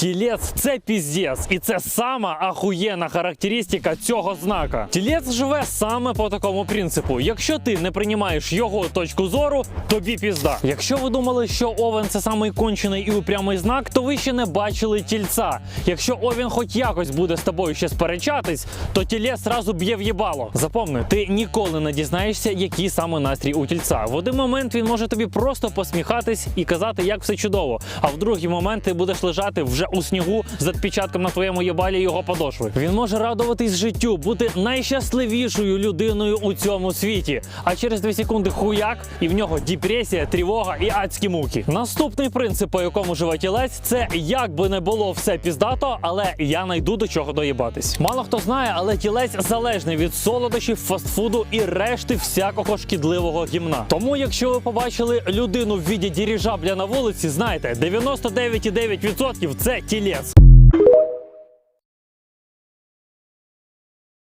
Тілець це піздець, і це сама ахуєнна характеристика цього знака. Тілець живе саме по такому принципу. Якщо ти не приймаєш його точку зору, тобі пізда. Якщо ви думали, що овен це самий кончений і упрямий знак, то ви ще не бачили тільця. Якщо овен хоч якось буде з тобою ще сперечатись, то тілець зразу б'є в їбало. Запомни, ти ніколи не дізнаєшся, який саме настрій у тільця. В один момент він може тобі просто посміхатись і казати, як все чудово. А в другий момент ти будеш лежати вже у снігу з відпечатком на твоєму єбалі його подошви. Він може радуватись життю, бути найщасливішою людиною у цьому світі. А через 2 секунди хуяк, і в нього депресія, тривога і адські муки. Наступний принцип, по якому живе тілець, це як би не було все піздато, але я найду до чого доїбатись. Мало хто знає, але тілець залежний від солодощів, фастфуду і решти всякого шкідливого гімна. Тому, якщо ви побачили людину в віді діріжабля на вулиці, знайте, 99,9% це тілець.